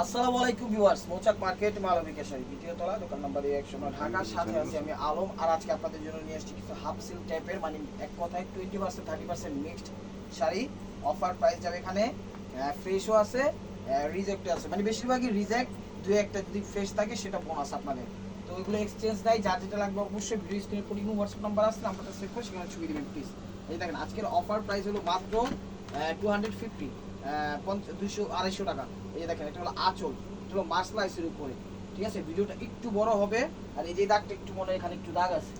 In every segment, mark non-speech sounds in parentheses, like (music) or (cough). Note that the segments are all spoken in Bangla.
আসসালামু আলাইকুম ভিউয়ার্স, মৌচাক মার্কেট মালবিকা শাড়ি দ্বিতীয় তলা, দোকান নাম্বার একশো নয়, ঢাকার সাথে আছি আমি আলম। আর আজকে আপনাদের জন্য নিয়ে এসেছি কিছু হাফ সিল্ক টাইপের মানে এক কথায় twenty percent thirty percent mixed sari. Offer price যাবে এখানে ফ্রেশও আছে রিজেক্টও আছে। মানে বেশিরভাগই রিজেক্ট দু একটা যদি ফ্রেশ থাকে সেটা বোনাস আপনাদের। তো ওইগুলো এক্সচেঞ্জ দেয়, যার যেটা লাগবে অবশ্যই ভিডিও স্ক্রিনে পড়ি হোয়াটসঅ্যাপ নাম্বার আছে নাম্বারটা সেভ করে সেখানে ছবি দেবেন প্লিজ এই দেখেন, আজকের অফার প্রাইস হলো মাত্র টু হান্ড্রেড ফিফটি দুশো আড়াইশো টাকা। এই দেখেন, এটা হলো আঁচল, এটা হলো উপরে, ঠিক আছে? ভিডিওটা একটু বড় হবে, আর এই যে দাগটা একটু মনে এখানে একটু দাগ আছে।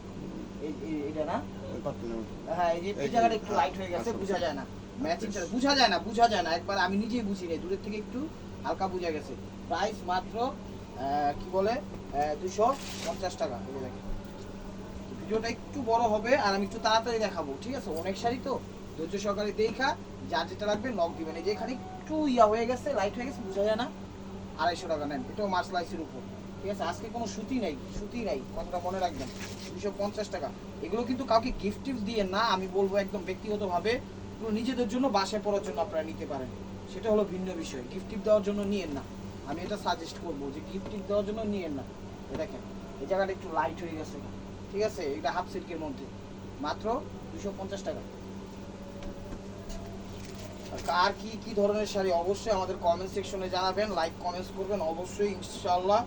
এটা না? হ্যাঁ যে যায় না। যায় না একবার আমি নিজেই বুঝি নাই, দূরের থেকে একটু হালকা বোঝা গেছে। প্রাইস মাত্র কি বলে? দুশো পঞ্চাশ টাকা ভিডিওটা একটু বড় হবে, আর আমি একটু তাড়াতাড়ি দেখাবো, ঠিক আছে? অনেক শাড়ি তো, ধৈর্য সহকারে দেখা, যার যেটা লাগবে নক দিবেন। এই যে এখানে একটু ইয়া হয়ে গেছে লাইট হয়ে গেছে, বোঝা যায় না। আড়াইশো টাকা নেন, এটাও মাছ মার্সলাইসের উপর। ঠিক আছে, আজকে কোনো সুতি নাই সুতি নাই, কথাটা মনে রাখবেন। দুশো পঞ্চাশ টাকা। এগুলো কিন্তু কাউকে গিফট টিপস দিয়ে না, আমি বলব একদম ব্যক্তিগতভাবে, এগুলো নিজেদের জন্য বাসায় পড়ার জন্য আপনারা নিতে পারেন। সেটা হলো ভিন্ন বিষয়। গিফট টিপ দেওয়ার জন্য নিয়েন না। আমি এটা সাজেস্ট করব যে গিফট দেওয়ার জন্য নিয়েন না। দেখেন, এই জায়গাটা একটু লাইট হয়ে গেছে। ঠিক আছে, এটা হাফ সিল্কের মধ্যে। মাত্র দুশো পঞ্চাশ টাকা। আর কি কি ধরনের শাড়ি অবশ্যই আমাদের কমেন্ট সেকশনে জানাবেন লাইক কমেন্টস করবেন, অবশ্যই ইনশাআল্লাহ।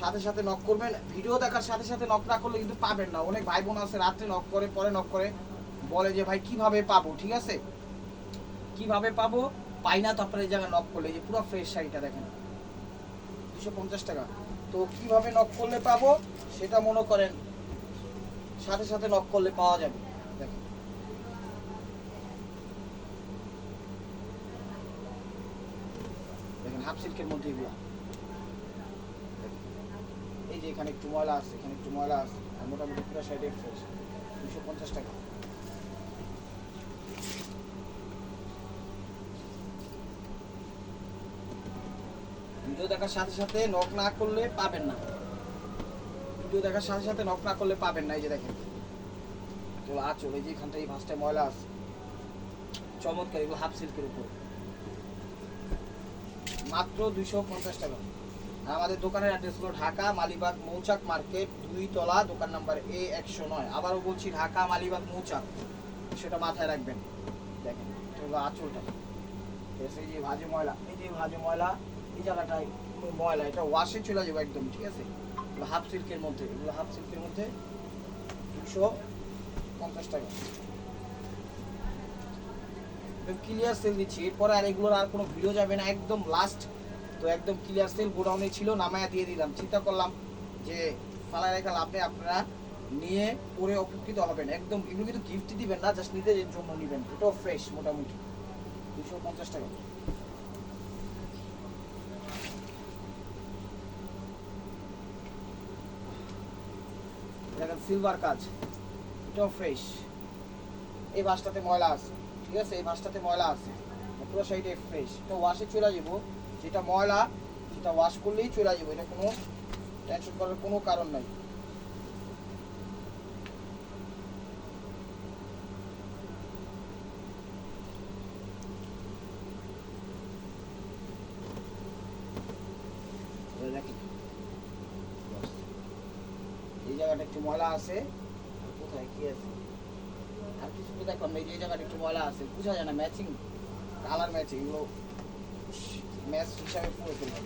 সাথে সাথে নক করবেন। ভিডিও দেখার সাথে সাথে নক না করলে কিন্তু পাবেন না। অনেক ভাই বোন আছে রাত্রে নক করে, পরে নক করে। বলে যে, ভাই, কীভাবে পাবো? ঠিক আছে? কীভাবে পাবো? পাই না তো আপনার এই জায়গায় নক করলে যে পুরো ফ্রেশ শাড়িটা দেখেন। দুশো পঞ্চাশ টাকা। তো কীভাবে নক করলে পাবো, সেটা মনে করেন। সাথে সাথে নক করলে পাওয়া যাবে দেখেন দেখেন হাফ সিল্কের মধ্যে এগুলো। এই যে এখানে একটু ময়লা আছে, এখানে একটু ময়লা আছে, আর মোটামুটি পুরো সাইডে ফ্রেশ দুশো পঞ্চাশ টাকা। ভিডিও দেখার সাথে সাথে নক না করলে পাবেন না। ভিডিও দেখার সাথে সাথে নক না করলে পাবেন না, এই যে দেখেন। চলো আচল, এই যে এখানটা এই ভাঁজটায় ময়লা আছে। চমৎকার এগুলো হাফ সিল্কের উপর। মাত্র দুইশো পঞ্চাশ টাকা। আমাদের দোকানের অ্যাড্রেস হলো ঢাকা মালিবাগ মৌচাক মার্কেট, দুই তলা, দোকান নাম্বার এ একশো নয়। আবারও বলছি ঢাকা মালিবাগ মৌচাক। সেটা মাথায় রাখবেন। দেখেন, এটা হলো আঁচলটা। এই যে ভাজে ময়লা, এই যে ভাজে ময়লা, এই জায়গাটায় ময়লা, এটা ওয়াশে চলে যাবে একদম, ঠিক আছে? এগুলো হাফ সিল্কের মধ্যে, এগুলো হাফ সিল্কের মধ্যে দুশো পঞ্চাশ টাকা। ক্লিয়ার সেল দিচ্ছি এরপরে আর এগুলোর আর কোনো ভিডিও যাবে না, একদম লাস্ট তো একদম ক্লিয়ার সেল গোডাউনে ছিল, নামায়া দিয়ে দিলাম। চিন্তা করলাম যে, ফালা রেখা লাভ আপনারা নিয়ে পরে উপকৃত হবেন। একদম এগুলো কিন্তু গিফট দিবেন না জাস্ট নিজেদের জন্য নেবেন। এটাও ফ্রেশ মোটামুটি। দুশো পঞ্চাশ টাকা। দেখেন সিলভার কাজ। এটাও ফ্রেশ এই বাসটাতে ময়লা আছে। ঠিক আছে, এই বাসটাতে ময়লা আছে। পুরো সাইডে ফ্রেশ এটা ওয়াশে চলে যাব। যেটা ময়লা, সেটা ওয়াশ করলেই চলে যাব। এটা কোনো টেনশন করার কোনো কারণ নাই। এই জায়গাটা একটু ময়লা আছে আর কোথায় কি আছে আর কিছু তো দেখলাম এই যে জায়গাটা একটু ময়লা আছে, বোঝা যায় না ম্যাচিং কালার ম্যাচিং এগুলো ম্যাচ হিসাবে পুরো ফেলবেন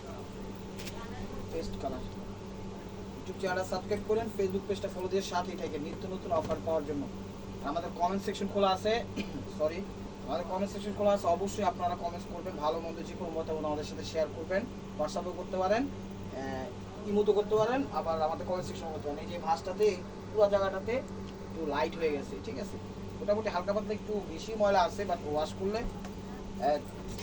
টেস্ট কালার ইউটিউব চ্যানেলটা সাবস্ক্রাইব করেন ফেসবুক পেজটা ফলো দিয়ে সাথেই থাকেন, নিত্য নতুন অফার পাওয়ার জন্য। আমাদের কমেন্ট সেকশন খোলা আছে (coughs) সরি আমাদের কমেন্ট সেকশন খোলা আছে, অবশ্যই আপনারা কমেন্টস করবেন, ভালো মন্দ যে কোনো মতামত আমাদের সাথে শেয়ার করবেন হোয়াটসঅ্যাপও করতে পারেন ইমোতো করতে পারেন, আবার আমাদের কমেন্ট সেকশন করতে পারেন। এই যে ভাঁজটাতে, পুরো জায়গাটাতে একটু লাইট হয়ে গেছে, ঠিক আছে? মোটামুটি হালকা পাতলা একটু বেশি ময়লা আছে বাট ওয়াশ করলে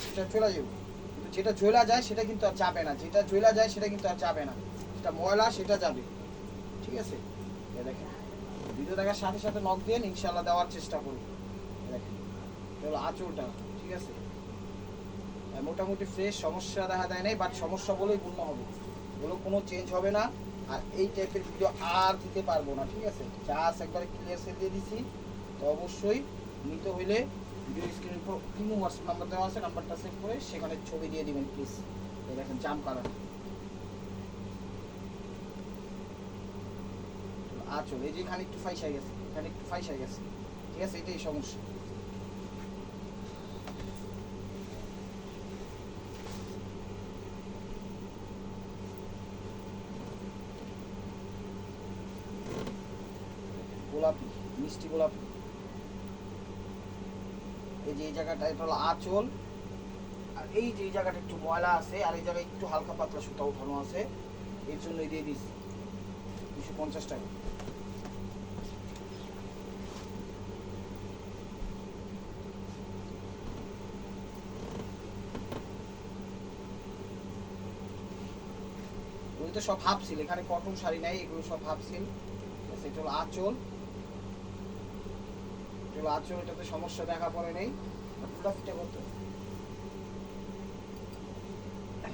সেটা চলে যাবে কিন্তু যেটা জ্বলা যায়, সেটা কিন্তু আর যাবে না। যেটা জ্বলা যায়, সেটা কিন্তু আর যাবে না। যেটা ময়লা, সেটা যাবে। ঠিক আছে? দেখেন। ভিডিও দেখার সাথে সাথে নখ দিয়ে ইনশাল্লাহ দেওয়ার চেষ্টা করব। এ দেখেন। আঁচলটা। ঠিক আছে? মোটামুটি ফ্রেশ সমস্যা দেখা দেয় নাই বাট সমস্যা বলেই পূর্ণ হবে। এগুলো কোনো চেঞ্জ হবে না। আর এই টাইপের ভিডিও আর দিতে পারব না। ঠিক আছে? জাস্ট একবারে ক্লিয়ার সেল দিয়ে দিছি। তো অবশ্যই নিতে হইলে ভিডিও স্ক্রিনের উপর ইমো হোয়াটসঅ্যাপ নাম্বার দেওয়া আছে নাম্বারটা সেভ করে সেখানে ছবি দিয়ে দিবেন প্লিজ দেখেন জাম কালার আচল, এই যে এখানে একটু ফাইসা গেছে, এখানে একটু ফাইসা গেছে। ঠিক আছে, এটাই সমস্যা। গোলাপি, মিষ্টি গোলাপি। যে এই জায়গাটা এটা হলো আঁচল, আর এই যে জায়গাটা একটু ময়লা আছে, আর এই জায়গায় একটু হালকা পাতলা সুতা উঠানো আছে, এর জন্যই দিয়ে দিচ্ছি দুশো পঞ্চাশ টাকা। তো সব হাফ সিল, এখানে কটন শাড়ি নাই, এগুলো সব হাফ সিল। এটা হলো আঁচল। আঁচল এটাতে সমস্যা দেখা পড়ে নেই, আর পুরো ফিটে করতে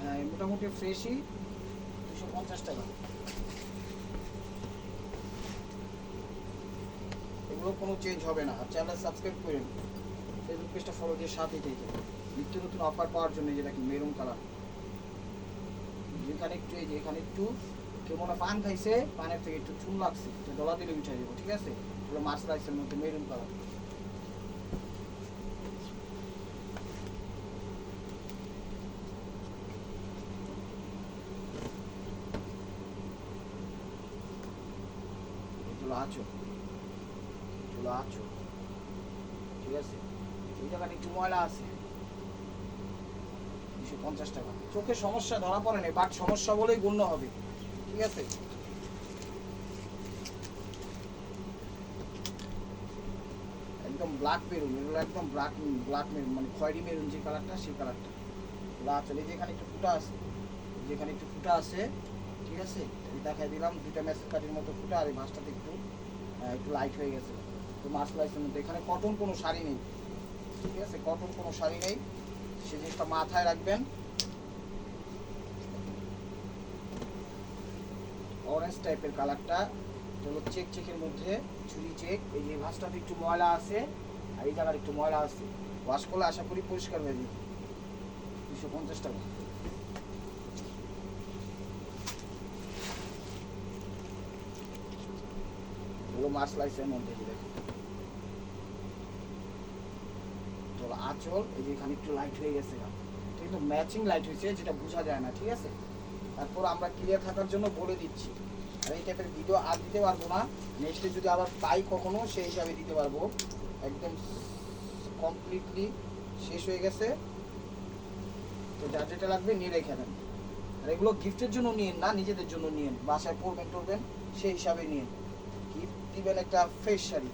হ্যাঁ মোটামুটি ফ্রেশই দুশো পঞ্চাশ টাকা। এগুলো কোনো চেঞ্জ হবে না। আর চ্যানেল সাবস্ক্রাইব করেন ফেসবুক পেজটা ফলো দিয়ে সাথে থেকে নিত্য নতুন অফার পাওয়ার জন্য যেটা কি মেরুন কালার যেখানে একটু, এই যে এখানে একটু, কেউ মনে পান খাইছে, পানের থেকে একটু চুন লাগছে ডলা দিলে উঠে যাব ঠিক আছে? এগুলো মাছ রাইসের মধ্যে মেরুন কালার এগুলো আছো? এগুলো আছো। ঠিক আছে? এই জায়গাটা একটু ময়লা আছে। দুশো পঞ্চাশ টাকা। চোখে সমস্যা, ধরা পড়ে নাই। বাট সমস্যা বলেই গণ্য হবে। ঠিক আছে? একদম ব্ল্যাক মেরুন এগুলো একদম ব্ল্যাক ব্ল্যাক মেরুন মানে খয়েরি মেরুন যে কালারটা সেই কালারটা লাল চলে যেখানে একটু ফুটা আছে। যেখানে একটু ফুটা আছে। ঠিক আছে? এই দেখাই দিলাম দুটা ম্যাসেজ কাটির মতো ফুটা, আর এই মাছটাতে একটু একটু লাইট হয়ে গেছে। তো মাছ লাইসের মধ্যে এখানে কটন কোনো শাড়ি নেই। ঠিক আছে? কটন কোনো শাড়ি নেই। সে জিনিসটা মাথায় রাখবেন। অরেঞ্জ টাইপের কালারটা হলো চেক চেকের মধ্যে চুরি চেক এই যে ভাঁজটাতে একটু ময়লা আছে, আর এই জায়গার একটু ময়লা আছে। ওয়াশ করলে আশা করি পরিষ্কার হয়ে যাবে। দুশো পঞ্চাশ টাকা এগুলো মাছ লাইসের মধ্যে দেখুন চলো আঁচল, এই যে এখানে একটু লাইট হয়ে গেছে। কিন্তু ম্যাচিং লাইট হয়েছে, যেটা বোঝা যায় না, ঠিক আছে? তারপর আমরা ক্লিয়ার থাকার জন্য বলে দিচ্ছি। আর এই টাইপের ভিডিও আর দিতে পারব না। নেক্সটে যদি আবার পাই কখনো, সেই হিসাবে দিতে পারব। একদম কমপ্লিটলি শেষ হয়ে গেছে। তো যার যেটা লাগবে নিয়ে রেখে দেন। আর এগুলো গিফটের জন্য নিয়েন না, নিজেদের জন্য নিয়েন। বাসায় পরবেন টরবেন সেই হিসাবে গিফট দিবেন একটা ফ্রেশ শাড়ি।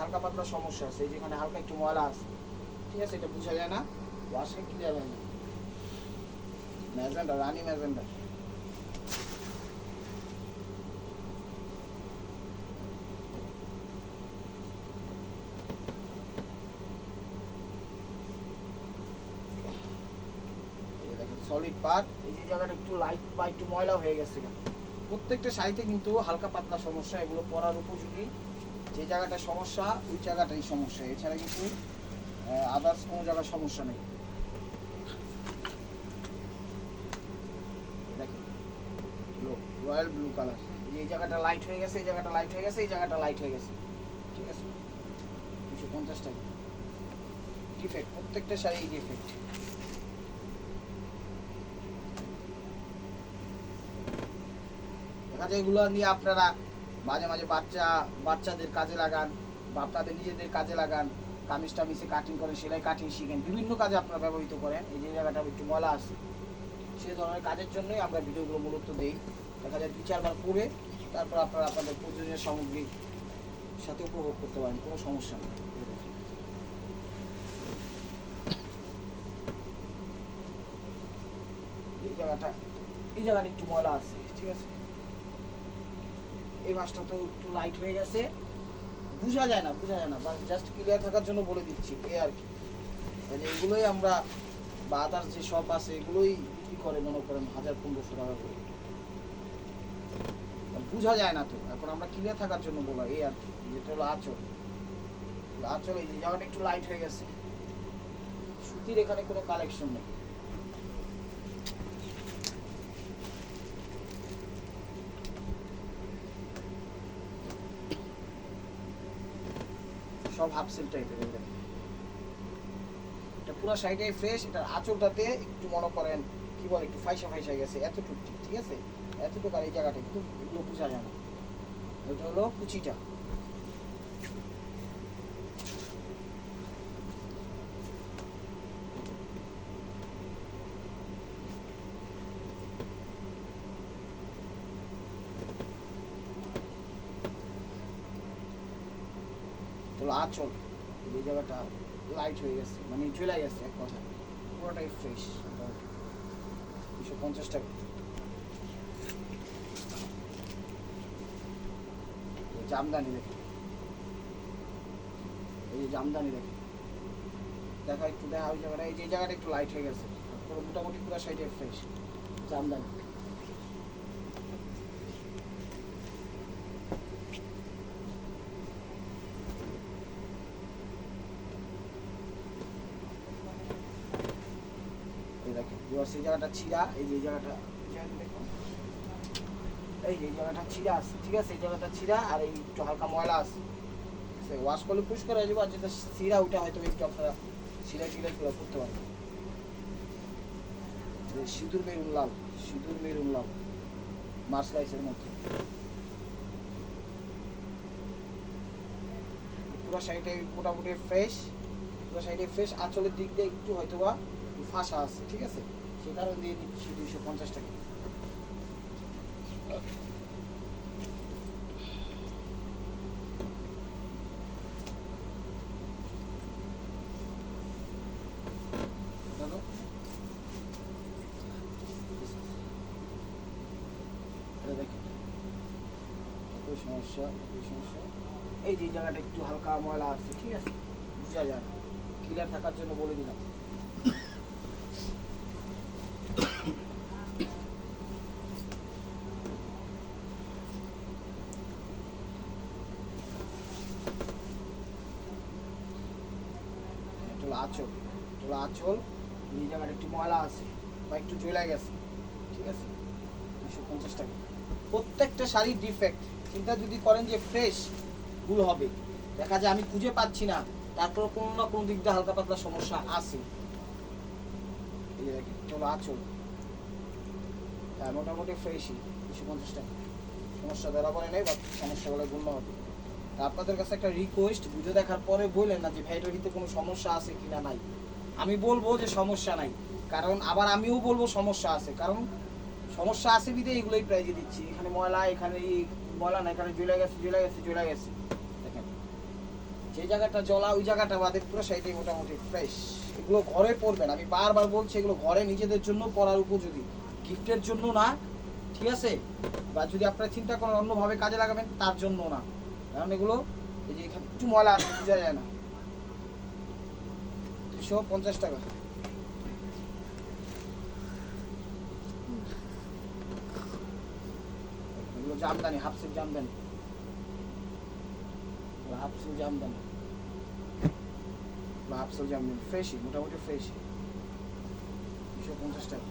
হালকা পাতলা সমস্যা আছে, এই যেখানে হালকা একটু ময়লা আছে। ঠিক আছে, এটা বোঝা যায় না ওয়াশে ক্লিয়ার হয় না। ম্যাজেন্ডা রানী ম্যাজেন্ডা সলিড পার্ট এই যে জায়গাটা একটু লাইট বা একটু ময়লা হয়ে গেছে। প্রত্যেকটা শাড়িতে কিন্তু হালকা পাতলা সমস্যা, এগুলো পরার উপযোগী। যে জায়গাটা সমস্যা, ওই জায়গাটাই সমস্যা। এছাড়া কিন্তু আদার্স কোনো জায়গায় সমস্যা নেই। রয়্যাল ব্লু কালার এই জায়গাটা লাইট হয়ে গেছে, এই জায়গাটা লাইট হয়ে গেছে, এই জায়গাটা লাইট হয়ে গেছে। ঠিক আছে? দুশো পঞ্চাশ টাকা ডিফেক্ট প্রত্যেকটা শাড়ি ডিফেক্ট দেখা যায় এগুলো নিয়ে আপনারা মাঝে মাঝে বাচ্চা, বাচ্চাদের কাজে লাগান বা আপনাদের নিজেদের কাজে লাগান, কামিজ টামিজে কাটিং করেন, সেলাই কাটিং শিখেন, বিভিন্ন কাজে আপনারা ব্যবহৃত করেন, এই যে জায়গাটা একটু ময়লা আছে। সেই ধরনের কাজের জন্যই আমরা ভিডিওগুলো মূলত দিই। দেখা যায় দু চারবার পরে তারপর আপনারা আপনাদের প্রয়োজনীয় সামগ্রী সাথে উপভোগ করতে পারেন, কোনো সমস্যা নেই। এই জায়গাটা এই জায়গাটা একটু ময়লা আছে, ঠিক আছে? এই মাছটা তো একটু লাইট হয়ে গেছে। বোঝা যায় না, বোঝা যায় না। বাস জাস্ট ক্লিয়ার থাকার জন্য বলে দিচ্ছি, এ আর কি। মানে এগুলোই আমরা বা আদার্স যে শপ আছে, এগুলোই বিক্রি করে মনে করেন হাজার পনেরোশো টাকা করে। বোঝা যায় না তো, এখন আমরা ক্লিয়ার থাকার জন্য বলা এই আর কি, যেটা হলো আচল। আচল এই জায়গাটা একটু লাইট হয়ে গেছে। সুতির এখানে কোনো কালেকশন নেই। সব হাফ সিল টাইপের এটা পুরো সাইডে ফ্রেশ এটা আঁচলটাতে একটু মনে করেন, কি বলে, একটু ফাইসা ফাইসা গেছে, এতটুকু ঠিক ঠিক আছে? এতটুকু আর এই জায়গাটা কিন্তু এগুলো বোঝা যায় না। এটা হলো কুচিটা হলো আঁচল এই জায়গাটা লাইট হয়ে গেছে মানে চলে গেছে এক কথা পুরোটাই ফ্রেশ দুশো পঞ্চাশ টাকা। জামদানি দেখে এই যে জামদানি দেখে দেখা একটু, দেখা ওই জায়গাটা, এই যে জায়গাটা একটু লাইট হয়ে গেছে। পুরো মোটামুটি পুরো সাইডে ফ্রেশ জামদানি এই দেখেন এবার সেই জায়গাটা ছিঁড়া, এই যে জায়গাটা এই যে জায়গাটা ছিঁড়া আছে, ঠিক আছে? এই জায়গাটা ছিঁড়া আর এই একটু হালকা ময়লা আছে। ওয়াশ করলে পরিষ্কার হয়ে যাবে, আর যেটা ছিঁড়া ওটা হয়তো একটু আপনারা ছিঁড়া ছিঁড়া গুলো করতে পারবেন। সিঁদুর মেরুন লাল, সিঁদুর মেরুন লাল মার্শালাইসের মধ্যে পুরো সাইডে মোটামুটি ফ্রেশ পুরো সাইডে ফ্রেশ আঁচলের দিক দিয়ে একটু হয়তো বা ফাঁসা আছে, ঠিক আছে? সে কারণ দিয়ে দিচ্ছি দুইশো পঞ্চাশ টাকা। সমস্যা, একই সমস্যা। এই যে জায়গাটা একটু হালকা ময়লা আছে, ঠিক আছে? বুঝা যায়। ক্লিয়ার থাকার জন্য বলে দিলাম এটা হলো আঁচল এটা হলো আঁচল, এই জায়গাটা একটু ময়লা আছে, বা একটু চলে গেছে ঠিক আছে? দুশো পঞ্চাশ টাকা। প্রত্যেকটা শাড়ির ডিফেক্ট চিন্তা যদি করেন যে ফ্রেশ ভুল হবে। দেখা যায় আমি খুঁজে পাচ্ছি না। তারপর কোনো না কোনো দিক দিয়ে হালকা পাতলা সমস্যা আছে। দেখেন আঁচল। হ্যাঁ মোটামুটি ফ্রেশই দুশো পঞ্চাশ টাকা। সমস্যা ধরা পড়ে নেই বা সমস্যা বলে গণ্য হবে। আপনাদের কাছে একটা রিকোয়েস্ট ভিডিও দেখার পরে বললেন না যে ভাই, এটার ভিতরে কোনো সমস্যা আছে কিনা নাই? আমি বলব যে সমস্যা নাই। কারণ আবার আমিও বলব সমস্যা আছে। কারণ সমস্যা আছে বিধে এগুলোই প্রাইজে দিচ্ছি। এখানে ময়লা এখানে ময়লা না এখানে জ্বলে গেছে জ্বলে গেছে জ্বলে গেছে। দেখেন, যে জায়গাটা জলা, ওই জায়গাটা বাদে পুরো সাইডে মোটামুটি ফ্রেশ এগুলো ঘরে পরবেন আমি বারবার বলছি, এগুলো ঘরে নিজেদের জন্য পরার উপযোগী। গিফটের জন্য না, ঠিক আছে? বা যদি আপনারা চিন্তা করেন অন্যভাবে কাজে লাগাবেন, তার জন্য না। কারণ এগুলো, এই যে এখানে একটু ময়লা আছে, বোঝা যায় না। দুশো পঞ্চাশ টাকা। জামদানি হাফসিল জামদানি। এগুলো হাফসিল জামদানি। এগুলো হাফসিল জামদানি ফ্রেশই মোটামুটি ফ্রেশই দুশো পঞ্চাশ টাকা।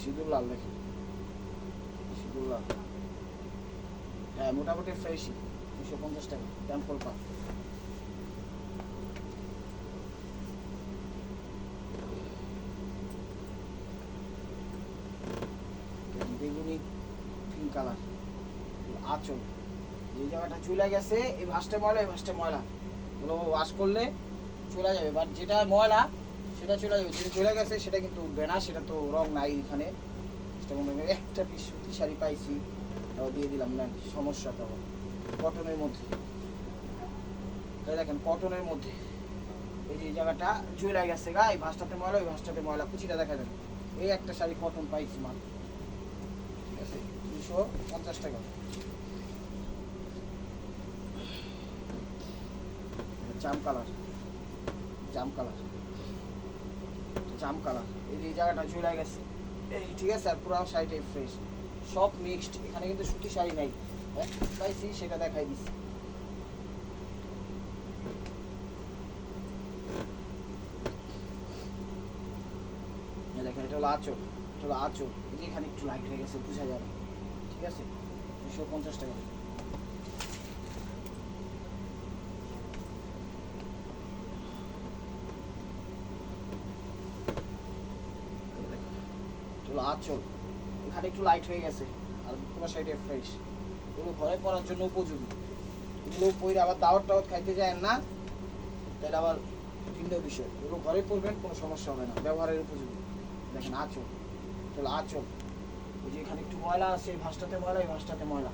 সিঁদুর লাল দেখেন হ্যাঁ মোটামুটি ফ্রেশই দুশো পঞ্চাশ টাকা টেম্পল পাক। বেগুনি পিঙ্ক কালার আঁচল। যে জায়গাটা চলে গেছে, এই ভাসটা ময়লা, এই ভাসটা ময়লা। ওগুলো ওয়াশ করলে চলে যাবে। বাট যেটা ময়লা, সেটা চলে যাবে। যেটা চলে গেছে, সেটা কিন্তু উঠবে না সেটা তো রং নাই এখানে। সেটা হয় একটা পিস সুতি শাড়ি পাইছি, তাও দিয়ে দিলাম, না, সমস্যা তো কটনের মধ্যে। তাই দেখেন কটনের মধ্যে। এই যে জায়গাটা চলে গেছে গা, এই ভাসটাতে ময়লা এই ভাসটাতে ময়লা। কুচিটা দেখা যাবে। এই একটা শাড়ি কটন পাইছি মাত্র। ঠিক আছে? দুশো পঞ্চাশ টাকা। জাম কালার। জাম কালার। জাম কালার। এই যে জায়গাটা চলে গেছে। ঠিক আছে আর পুরো শাড়িটাই ফ্রেশ সব মিক্সড এখানে কিন্তু সুতি শাড়ি নাই। হ্যাঁ, পাইছি সেটা দেখাই দিচ্ছি। হলো আঁচল এটা হলো আঁচল। এই যে এখানে একটু লাইট হয়ে গেছে বোঝা যাবে। ঠিক আছে দুশো পঞ্চাশ টাকা এটা হলো আঁচল এখানে একটু লাইট হয়ে গেছে, আর পুরো সাইডে ফ্রেশ এগুলো ঘরে পরার জন্য উপযোগী। এগুলো পরে আবার দাওয়াত টাওয়াত খাইতে যায় না, তাহলে আবার ভিন্ন বিষয়। এগুলো ঘরে পরবেন কোনো সমস্যা হবে না। ব্যবহারের উপযোগী। দেখেন আঁচল। তাহলে আঁচল। ওই যে এখানে একটু ময়লা আছে, এই ভাঁজটাতে ময়লা, এই ভাঁজটাতে ময়লা।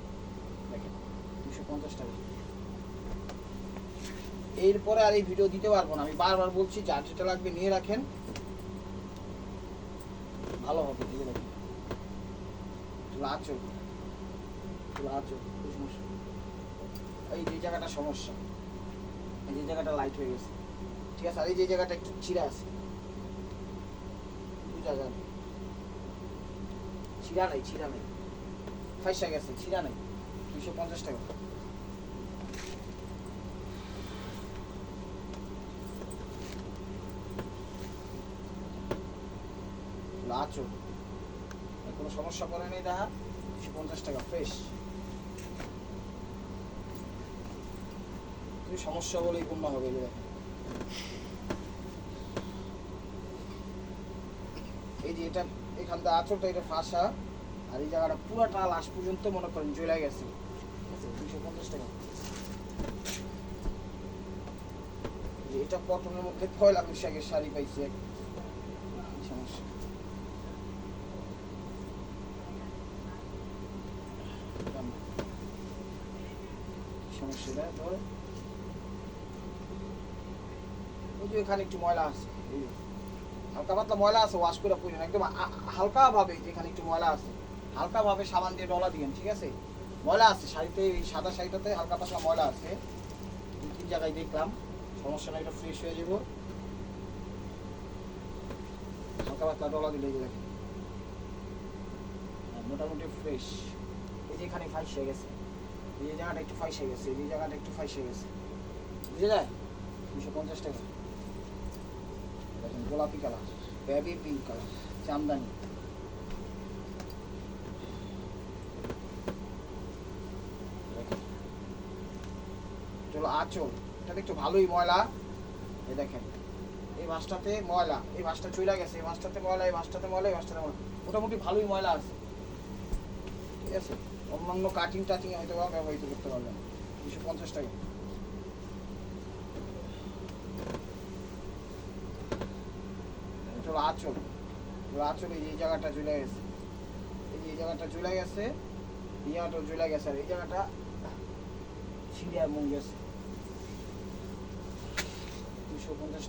দেখেন, দুশো পঞ্চাশ টাকা। এরপরে আর এই ভিডিও দিতে পারব না। আমি বারবার বলছি, যার যেটা লাগবে নিয়ে রাখেন। ভালো হবে তাহলে আঁচল তাহলে আঁচল এই সমস্যা এই যে জায়গাটা সমস্যা। এই যে জায়গাটা লাইট হয়ে গেছে। ঠিক আছে? আর এই যে জায়গাটা একটু ছিঁড়া আছে। বুঝা যাবে ছিঁড়া নেই ছিঁড়া নেই। ফাইসা গেছে, ছিঁড়া নেই। দুশো পঞ্চাশ টাকা। লাচো কোনো সমস্যা করে নেই দেখা পঞ্চাশ টাকা ফ্রেশ তুমি সমস্যা বলেই পূর্ণ হবে এই যে এটা, এখান থেকে আঁচলটা, এটা ফাঁসা, আর এই জায়গাটা পুরাটা লাস্ট পর্যন্ত মনে করেন জ্বলে গেছে। দুশো পঞ্চাশ টাকা। এটা কটনের মধ্যে পয়লা বৈশাখের শাড়ি পাইছি? এক কি সমস্যা কি সমস্যা এটা ধর যে এখানে একটু ময়লা আছে। হালকা পাতলা ময়লা আছে ওয়াশ করে পুজো একদম হালকা ভাবে যেখানে একটু ময়লা আছে। হালকা ভাবে সাবান দিয়ে ডলা দিবেন ঠিক আছে? ময়লা আছে শাড়িতে এই সাদা শাড়িটাতে হালকা পাতলা ময়লা আছে। দু তিন জায়গায় দেখলাম সমস্যা না এটা ফ্রেশ হয়ে যাব। হালকা পাতলা ডলা দিলে দেখেন। হ্যাঁ, মোটামুটি ফ্রেশ এই যে এখানে ফাইস হয়ে গেছে। এই জায়গাটা একটু ফাইস হয়ে গেছে এই জায়গাটা একটু ফাইস হয়ে গেছে। বুঝে যায় দুশো পঞ্চাশ টাকা। দেখেন গোলাপি কালার বেবি পিঙ্ক কালার চামদানি চলো আঁচল এটা একটু ভালোই ময়লা। এই দেখেন, এই মাছটাতে ময়লা, এই মাছটা চলে গেছে, এই মাছটাতে ময়লা, এই মাছটাতে ময়লা, এই মাছটাতে ময়লা। মোটামুটি ভালোই ময়লা আছে। ঠিক আছে? অন্যান্য কাটিং টাটিং হয়তো ব্যবহৃত করতে পারবেন। দুশো পঞ্চাশ টাকা এটা হলো আঁচল। আঁচল এই জায়গাটা ঝুলে গেছে। এই জায়গাটা ঝুলে গেছে, এই জায়গাটা ঝুলে গেছে আর এই জায়গাটা ছিঁড়ে এমন গেছে। দুশো পঞ্চাশ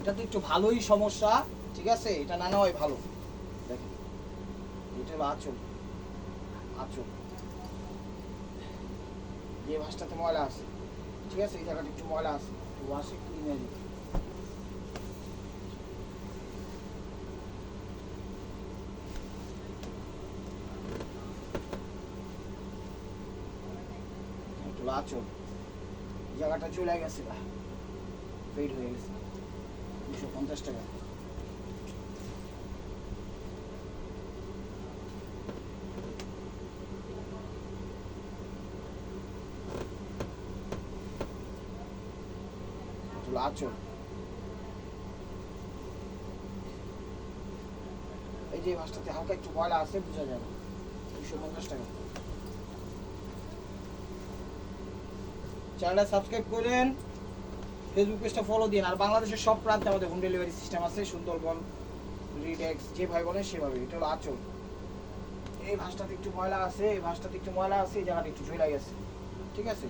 এটা তো একটু ভালোই সমস্যা, ঠিক আছে? এটা না নেওয়াই ভালো। দেখেন, এটা হলো আঁচল। আঁচল। যে ভাঁজটাতে ময়লা আছে। ঠিক আছে? এই জায়গাটা একটু ময়লা আছে। ওয়াশে একটু আঁচল। জায়গাটা চলে গেছে ফেড হয়ে গেছে। দুশো পঞ্চাশ টাকা। আঁচল। এই যে মাছটাতে হালকা একটু ময়লা আছে, বোঝা যাবে। দুশো পঞ্চাশ টাকা। চ্যানেলটা সাবস্ক্রাইব করেন ফেসবুক পেজটা ফলো দিন। আর বাংলাদেশের সব প্রান্তে আমাদের হোম ডেলিভারি সিস্টেম আছে, সুন্দরবন রিডেক্স যে ভাই বলেন সেভাবে। এটা হলো আঁচল। এই ভাঁজটাতে একটু ময়লা আছে, এই ভাঁজটাতে একটু ময়লা আছে, এই জায়গাটা একটু ঝুলে গেছে ঠিক আছে?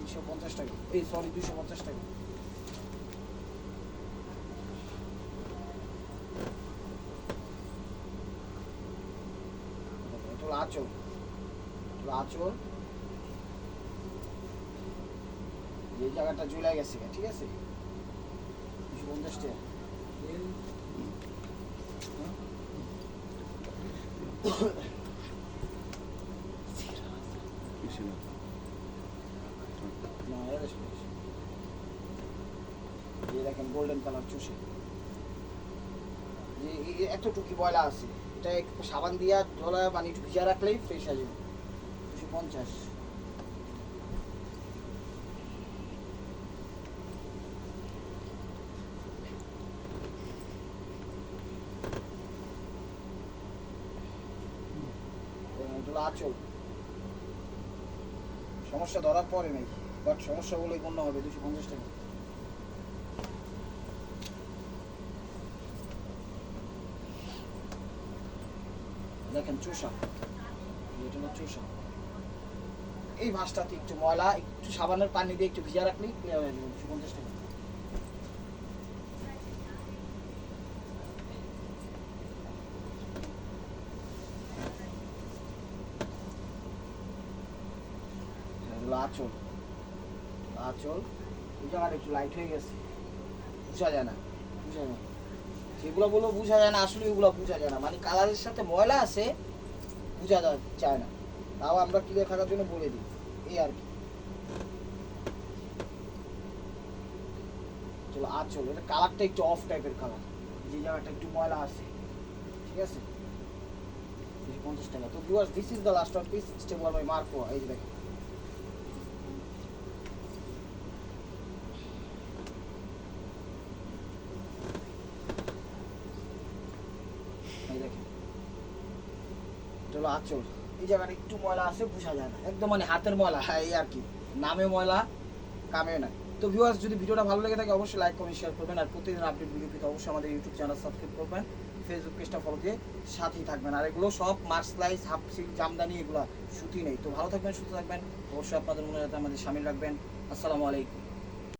দুশো পঞ্চাশ টাকা। এই সরি দুশো পঞ্চাশ টাকা। আঁচড় যে জায়গাটা চলে গেছে, ঠিক আছে? দেখেন কালার চুষে। একটা টুকি বয়লা আছে। এটা সাবান দিয়া জলা পানি একটু ভিজা রাখলেই ফ্রেশ হয়ে যাবে। পঞ্চাশ। আচল। সমস্যা ধরার পরে নেই বাট সমস্যাগুলোই গণ্য হবে, দুশো পঞ্চাশ টাকা। দেখেন চুষা। এটা চুষা। এই ভাঁজটাতে একটু ময়লা, একটু সাবানের পানি দিয়ে একটু ভিজা এগুলো আঁচল। একটু লাইট হয়ে গেছে। বোঝা যায় না, বোঝা না। সেগুলো বলে বোঝা যায় না, আসলে এগুলো বোঝা যায় না। মানে কালারের সাথে ময়লা আছে, বোঝা যায় না। তাও আমরা ক্লিয়ার থাকার জন্য বলে দিই। এই আর কি। চলো আঁচল এটা কালারটা একটু অফ টাইপের কালার যে জায়গাটা একটু ময়লা আছে। ঠিক আছে? পঞ্চাশ টাকা। তো viewers this is the last one piece stable by Marco এই যে দেখেন। এই দেখেন। হলো আঁচল এই জায়গাটা একটু ময়লা আছে, বোঝা যায় না। একদম মানে হাতের ময়লা হ্যাঁ এই আর কি। নামে ময়লা, কামে না তো ভিউয়ার্স যদি ভিডিওটা ভালো লেগে থাকে, অবশ্যই লাইক কমেন্ট শেয়ার করবেন। আর প্রতিদিন আপডেট ভিডিও পেতে অবশ্যই আমাদের ইউটিউব চ্যানেল সাবস্ক্রাইব করবেন। ফেসবুক পেজটা ফলো দিয়ে সাথেই থাকবেন। আর এগুলো সব mark slice half silk Jamdani, এগুলো সুতি নেই। তো ভালো থাকবেন, সুস্থ থাকবেন। অবশ্যই আপনাদের মনে রাখতে আমাদের সামিল রাখবেন। আসসালামু আলাইকুম।